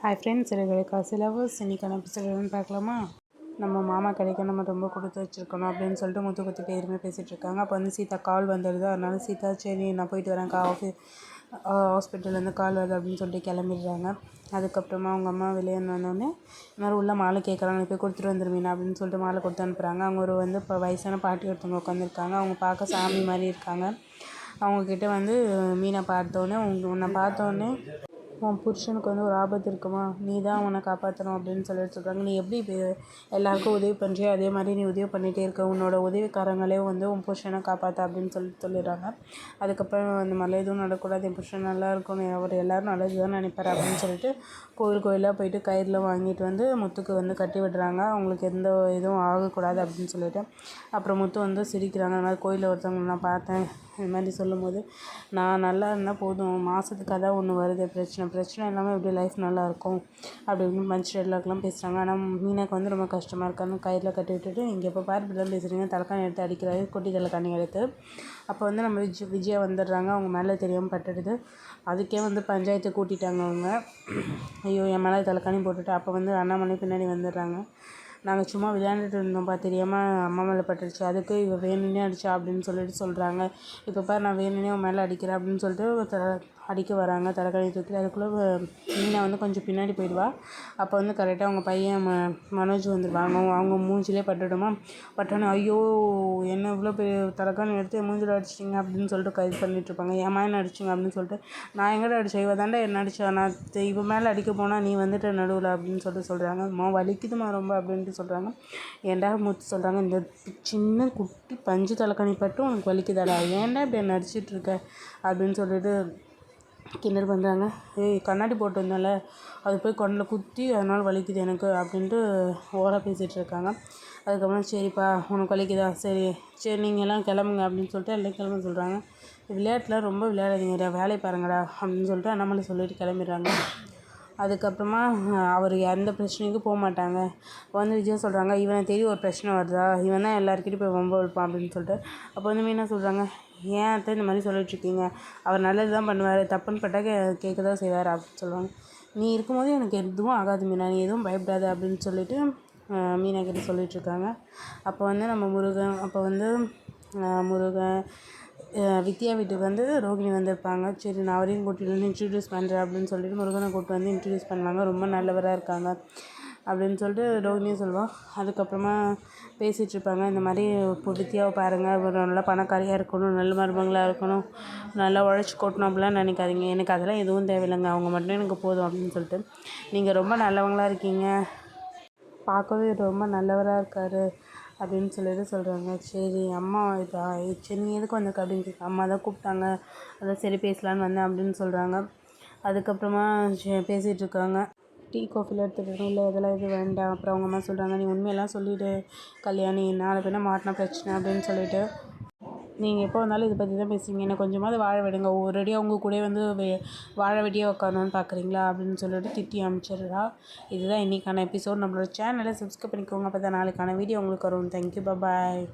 Hi friends எனக்கு syllabus இன்றைக்கான episode பார்க்கலாமா? நம்ம மாமா கிடைக்க நம்ம ரொம்ப கொடுத்து வச்சுருக்கணும் அப்படின்னு சொல்லிட்டு முத்து குத்தி பேருமே பேசிகிட்டு இருக்காங்க. அப்போ வந்து சீதா கால் வந்துடுது. அதனால சீதா சரி நான் போயிட்டு வரேன். ஆஃபீஸ் ஹாஸ்பிட்டல்லேருந்து கால் வருது அப்படின்னு சொல்லிட்டு கிளம்பிடுறாங்க. அதுக்கப்புறமா அவங்க அம்மா வெளியே வந்தோடனே இந்த மாதிரி உள்ள மாலை கேட்குறாங்க. போய் கொடுத்துட்டு வந்துருவீனா அப்படின்னு சொல்லிட்டு மாலை கொடுத்து அனுப்புகிறாங்க அவங்க ஒரு வந்து இப்போ வயசான பாட்டி ஒருத்தவங்க உட்காந்துருக்காங்க அவங்க பார்க்க சாமி மாதிரி இருக்காங்க. அவங்கக்கிட்ட வந்து மீனை பார்த்தோன்னே உங்க உன்னை பார்த்தோன்னே உன் புருஷனுக்கு வந்து ஒரு ஆபத்து இருக்குமா? நீ தான் அவனை காப்பாற்றணும் அப்படின்னு சொல்லிட்டு இருக்காங்க நீ எப்படி எல்லாருக்கும் உதவி பண்ணுறியோ அதே மாதிரி நீ உதவி பண்ணிகிட்டே இருக்க. உன்னோட உதவிக்காரங்களே வந்து உன் புருஷனை காப்பாற்ற அப்படின்னு சொல்லிட்டு சொல்லிடுறாங்க. அதுக்கப்புறம் அந்த மாதிரிலாம் எதுவும் நடக்கூடாது. என் புருஷன் நல்லா இருக்கணும். அவர் எல்லோரும் நல்லது தான் நினைப்பார் அப்படின்னு சொல்லிட்டு கோயில் கோயிலாக போயிட்டு கயிறில் வாங்கிட்டு வந்து முத்துக்கு வந்து கட்டி விடுறாங்க. அவங்களுக்கு எந்த இதுவும் ஆகக்கூடாது அப்படின்னு சொல்லிட்டு. அப்புறம் முத்து வந்து சிரிக்கிறாங்க. அந்த மாதிரி கோயிலில் ஒருத்தவங்களை நான் பார்த்தேன். இது மாதிரி சொல்லும்போது நான் நல்லா இருந்தால் போதும். மாதத்துக்காக தான் ஒன்று வருது பிரச்சனை பிரச்சனை இல்லாமல் எப்படி லைஃப் நல்லாயிருக்கும் அப்படின்னு இப்படின்னு பஞ்ச் பேசுகிறாங்க ஆனால் மீனாக்கு வந்து ரொம்ப கஷ்டமாக இருக்கான்னு கயிறில் கட்டி விட்டுட்டு இங்கே எப்போ பாரு இப்படி பேசுகிறீங்க தலைக்காணி எடுத்து அடிக்கிறாரு. கொட்டி தலைக்காணி எடுத்து. அப்போ வந்து நம்ம விஜய் விஜயா வந்துடுறாங்க. அவங்க மேலே தெரியாமல் பட்டுடுது. அதுக்கே வந்து பஞ்சாயத்தை கூட்டிட்டாங்க அவங்க. ஐயோ என் மேலே தலைக்காணி போட்டுட்டு அப்போ வந்து அண்ணாமலை பின்னாடி வந்துடுறாங்க. நாங்கள் சும்மா விளையாண்டுட்டு இருந்தோம்ப்பா தெரியாமல் அம்மா மேலே பட்டுடுச்சு அதுக்கு இவள் வேணும்னே அடித்தா அப்படின்னு சொல்லிட்டு சொல்கிறாங்க இப்போ பாரு நான் வேணும்னே உன் மேலே அடிக்கிறேன் அப்படின்னு சொல்லிட்டு தலை அடிக்க வராங்க. தலைக்கணி தூக்கி அதுக்குள்ளே மீனா வந்து கொஞ்சம் பின்னாடி போயிடுவா. அப்போ வந்து கரெக்டாக அவங்க பையன் ம மனோஜ் வந்துடுவாங்க அவங்க மூஞ்சிலே பட்டுடுமா? பட்டோன்னே ஐயோ என்ன இவ்வளோ பெரிய தலைக்கணி எடுத்து மூஞ்சில் அடிச்சிட்டிங்க அப்படின்னு சொல்லிட்டு கைது பண்ணிகிட்ருப்பாங்க ஏமா என்ன அடிச்சிங்க? அப்படின்னு சொல்லிட்டு நான் எங்கடா அடித்தேன் இவ தாண்டா என்ன அடிச்சா? நான் இவன் மேலே அடிக்க போனால் நீ வந்துட்டு நடுவில் அப்படின்னு சொல்லிட்டு சொல்கிறாங்க அம்மா வலிக்குதுமா ரொம்ப அப்படின்ட்டு சொல்கிறாங்க ஏன்டா முத்து சொல்கிறாங்க இந்த சின்ன குட்டி பஞ்சு தலைக்கணி பட்டும் உனக்கு வலிக்குதாடா? ஏன்டா இப்படி என்ன அப்படின்னு சொல்லிட்டு கிண்டல் பண்ணுறாங்க ஏய் கண்ணாடி போட்டு வந்தேன்ல. அது போய் கொண்டில் குத்தி அதனால் வலிக்குது எனக்கு அப்படின்ட்டு ஓராக பேசிகிட்டு இருக்காங்க. அதுக்கப்புறம் சரிப்பா உனக்கு வலிக்குதா? சரி. சரி நீங்கள் எல்லாம் கிளம்புங்க அப்படின்னு சொல்லிட்டு எல்லாம் கிளம்ப சொல்கிறாங்க விளையாட்டுலாம் ரொம்ப விளையாடாதீங்கடா. வேலையை பாருங்கடா அப்படின்னு சொல்லிட்டு அண்ணாமலை சொல்லிட்டு கிளம்பிடுறாங்க. அதுக்கப்புறமா அவர் எந்த பிரச்சனைக்கும் போக மாட்டாங்க. வந்து விஜயம் சொல்கிறாங்க இவனை தேடி ஒரு பிரச்சனை வருதா? இவன் தான் எல்லாருக்கிட்டையும் போய் வம்பு இழுப்பான் அப்படின்னு சொல்லிட்டு. அப்போ வந்து மீனா சொல்கிறாங்க ஏன் அத்தை இந்த மாதிரி சொல்லிட்டுருக்கீங்க அவர் நல்லது தான் பண்ணுவார் தப்புன்னு பட்டால் கே கேட்க தான் செய்வார் அப்படின்னு சொல்லுவாங்க. நீ இருக்கும்போது எனக்கு எதுவும் ஆகாது மீனா நீ எதுவும் பயப்படாத அப்படின்னு சொல்லிட்டு மீனா கிட்ட சொல்லிகிட்ருக்காங்க அப்போ வந்து நம்ம முருகன் அப்போ வந்து முருகன் வித்யா வீட்டுக்கு வந்து ரோகிணி வந்திருப்பாங்க. சரி நான் அவரையும் கூட்டிட்டு வந்து இன்ட்ரடியூஸ் பண்ணுறேன் அப்படின்னு சொல்லிட்டு முருகனை கூப்பிட்டு வந்து இன்ட்ரடியூஸ் பண்ணுவாங்க ரொம்ப நல்லவராக இருக்காங்க அப்படின்னு சொல்லிட்டு ரோகிணியும் சொல்லுவாள் அதுக்கப்புறமா பேசிகிட்ருப்பாங்க இந்த மாதிரி இப்போ வித்யாவை பாருங்கள் ஒரு நல்ல பணக்காரியாக இருக்கணும் நல்ல மருமகளாக இருக்கணும் நல்லா உழைச்சி கொட்டணும் அப்படிலாம் நினைக்காதீங்க. எனக்கு அதெல்லாம் எதுவும் தேவையில்லைங்க. அவங்க மட்டும் எனக்கு போதும் அப்படின்னு சொல்லிட்டு. நீங்கள் ரொம்ப நல்லவங்களாக இருக்கீங்க. பார்க்கவே ரொம்ப நல்லவராக இருக்கார். அப்படின்னு சொல்லிட்டு சொல்கிறாங்க சரி அம்மா இதா சரி நீ எதுக்கு வந்திருக்க அப்படின்னு கேட்க அம்மா தான் கூப்பிட்டாங்க. அதான் சரி பேசலான்னு வந்தேன் அப்படின்னு சொல்கிறாங்க அதுக்கப்புறமா பேசிகிட்டு இருக்காங்க. டீ காஃபிலாம் எடுத்துகிட்டு இல்லை இதெல்லாம் எதுவும் வேண்டாம். அப்புறம் அவங்க அம்மா சொல்கிறாங்க நீ உண்மையெல்லாம் சொல்லிவிடு கல்யாணி நாலு பேர் மாட்டினா பிரச்சனை அப்படின்னு சொல்லிவிட்டு நீங்கள் எப்போ வந்தாலும் இதை பற்றி தான் பேசுவீங்க. என்ன கொஞ்சமாவது வாழ விடுங்க. ஒரேடியாக உங்கள் கூடயே வந்து வே வாழ வெட்டியாக உட்காரணுன்னு பார்க்குறீங்களா அப்படின்னு சொல்லிட்டு திட்டி அனுப்பிச்சிடுறா இதுதான் இன்றைக்கான எபிசோட் நம்மளோட சேனலை சப்ஸ்கிரைப் பண்ணிக்கோங்க. அப்போ தான் நாளைக்கான வீடியோ உங்களுக்கு வரும். Thank you bye